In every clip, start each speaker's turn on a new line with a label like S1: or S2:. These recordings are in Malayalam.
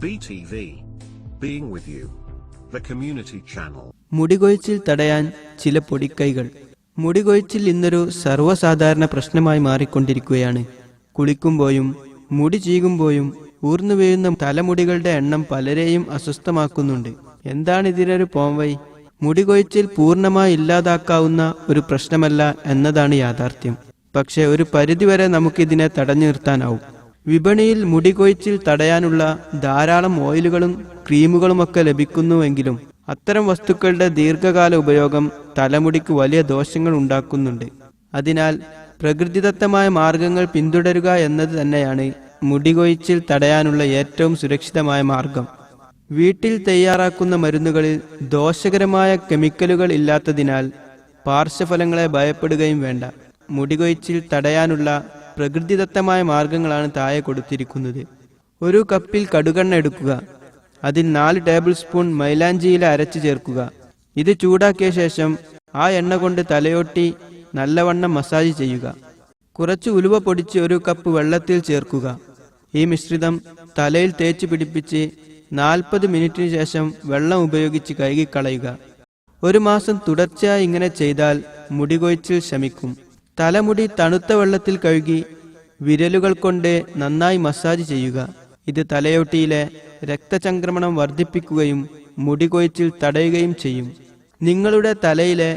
S1: BTV. Being with you. The community channel.
S2: മുടികൊഴിച്ചിൽ തടയാൻ ചില പൊടിക്കൈകൾ മുടികൊഴിച്ചിൽ ഇന്നൊരു സർവസാധാരണ പ്രശ്നമായി മാറിക്കൊണ്ടിരിക്കുകയാണ് കുളിക്കുമ്പോഴും മുടി ചീകുമ്പോഴും ഊർന്നു വീഴുന്ന തലമുടികളുടെ എണ്ണം പലരെയും അസ്വസ്ഥമാക്കുന്നുണ്ട് എന്താണ് ഇതിനൊരു പോംവൈ മുടികൊഴിച്ചിൽ പൂർണമായി ഇല്ലാതാക്കാവുന്ന ഒരു പ്രശ്നമല്ല എന്നതാണ് യാഥാർത്ഥ്യം പക്ഷേ ഒരു പരിധിവരെ നമുക്കിതിനെ തടഞ്ഞു നിർത്താനാവും വിപണിയിൽ മുടികൊയ്ച്ചിൽ തടയാനുള്ള ധാരാളം ഓയിലുകളും ക്രീമുകളുമൊക്കെ ലഭിക്കുന്നുവെങ്കിലും അത്തരം വസ്തുക്കളുടെ ദീർഘകാല ഉപയോഗം തലമുടിക്ക് വലിയ ദോഷങ്ങൾ ഉണ്ടാക്കുന്നുണ്ട്. അതിനാൽ പ്രകൃതിദത്തമായ മാർഗങ്ങൾ പിന്തുടരുക എന്നത് തന്നെയാണ് മുടികൊയ്ച്ചിൽ തടയാനുള്ള ഏറ്റവും സുരക്ഷിതമായ മാർഗം. വീട്ടിൽ തയ്യാറാക്കുന്ന മരുന്നുകളിൽ ദോഷകരമായ കെമിക്കലുകൾ ഇല്ലാത്തതിനാൽ പാർശ്വഫലങ്ങളെ ഭയപ്പെടുകയും വേണ്ട. മുടികൊയ്ച്ചിൽ തടയാനുള്ള പ്രകൃതിദത്തമായ മാർഗങ്ങളാണ് താഴെ കൊടുത്തിരിക്കുന്നത്. ഒരു കപ്പിൽ കടുകെണ്ണ എടുക്കുക. അതിൽ നാല് ടേബിൾ സ്പൂൺ മൈലാഞ്ചിയില അരച്ചു ചേർക്കുക. ഇത് ചൂടാക്കിയ ശേഷം ആ എണ്ണ കൊണ്ട് തലയോട്ടി നല്ലവണ്ണം മസാജ് ചെയ്യുക. കുറച്ച് ഉലുവ പൊടിച്ച് ഒരു കപ്പ് വെള്ളത്തിൽ ചേർക്കുക. ഈ മിശ്രിതം തലയിൽ തേച്ച് പിടിപ്പിച്ച് നാൽപ്പത് മിനിറ്റിന് ശേഷം വെള്ളം ഉപയോഗിച്ച് കഴുകിക്കളയുക. ഒരു മാസം തുടർച്ചയായി ഇങ്ങനെ ചെയ്താൽ മുടികൊഴിച്ചിൽ ശമിക്കും. തലമുടി തണുത്ത വെള്ളത്തിൽ കഴുകി വിരലുകൾ കൊണ്ട് നന്നായി മസാജ് ചെയ്യുക. ഇത് തലയോട്ടിയിലെ രക്തചംക്രമണം വർദ്ധിപ്പിക്കുകയും മുടി കൊയ്ച്ചിൽ തടയുകയും ചെയ്യും. നിങ്ങളുടെ തലയിലെ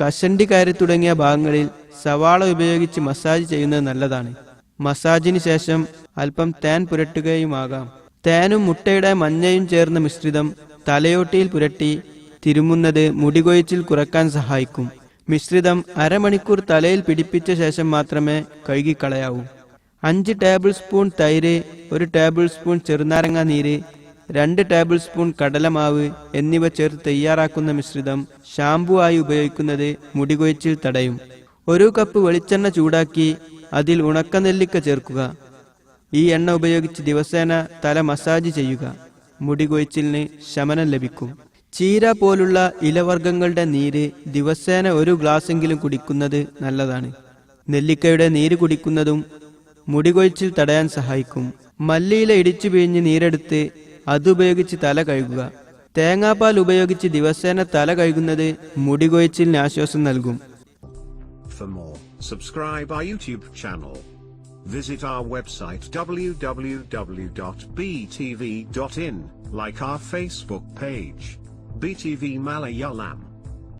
S2: കഷണ്ടി കയറി തുടങ്ങിയ ഭാഗങ്ങളിൽ സവാള ഉപയോഗിച്ച് മസാജ് ചെയ്യുന്നത് നല്ലതാണ്. മസാജിന് ശേഷം അല്പം തേൻ പുരട്ടുകയുമാകാം തേനും മുട്ടയുടെ മഞ്ഞയും ചേർന്ന മിശ്രിതം തലയോട്ടിയിൽ പുരട്ടി തിരുമുന്നത് മുടികൊഴിച്ചിൽ കുറയ്ക്കാൻ സഹായിക്കും. മിശ്രിതം അരമണിക്കൂർ തലയിൽ പിടിപ്പിച്ച ശേഷം മാത്രമേ കഴുകിക്കളയാവൂ. അഞ്ച് ടേബിൾ സ്പൂൺ തൈര് ഒരു ടേബിൾ സ്പൂൺ ചെറുനാരങ്ങ നീര് രണ്ട് ടേബിൾ സ്പൂൺ കടലമാവ് എന്നിവ ചേർത്ത് തയ്യാറാക്കുന്ന മിശ്രിതം ഷാംപൂ ആയി ഉപയോഗിക്കുന്നത് മുടികൊഴിച്ചിൽ തടയും. ഒരു കപ്പ് വെളിച്ചെണ്ണ ചൂടാക്കി അതിൽ ഉണക്കനെല്ലിക്ക ചേർക്കുക. ഈ എണ്ണ ഉപയോഗിച്ച് ദിവസേന തല മസാജ് ചെയ്യുക. മുടി കൊഴിച്ചിലിന് ശമനം ലഭിക്കും. ചീര പോലുള്ള ഇലവർഗങ്ങളുടെ നീര് ദിവസേന ഒരു ഗ്ലാസ്സെങ്കിലും കുടിക്കുന്നത് നല്ലതാണ്. നെല്ലിക്കയുടെ നീര് കുടിക്കുന്നതും മുടികൊഴിച്ചിൽ തടയാൻ സഹായിക്കും. മല്ലിയില ഇടിച്ചു പിഴിഞ്ഞ് നീരെടുത്ത് അതുപയോഗിച്ച് തല കഴുകുക. തേങ്ങാപ്പാൽ ഉപയോഗിച്ച് ദിവസേന തല കഴുകുന്നത് മുടികൊഴിച്ചിലിന് ആശ്വാസം നൽകും.
S1: For more, subscribe our YouTube channel. Visit our website www.btv.in, like our Facebook page. BTV Malayalam.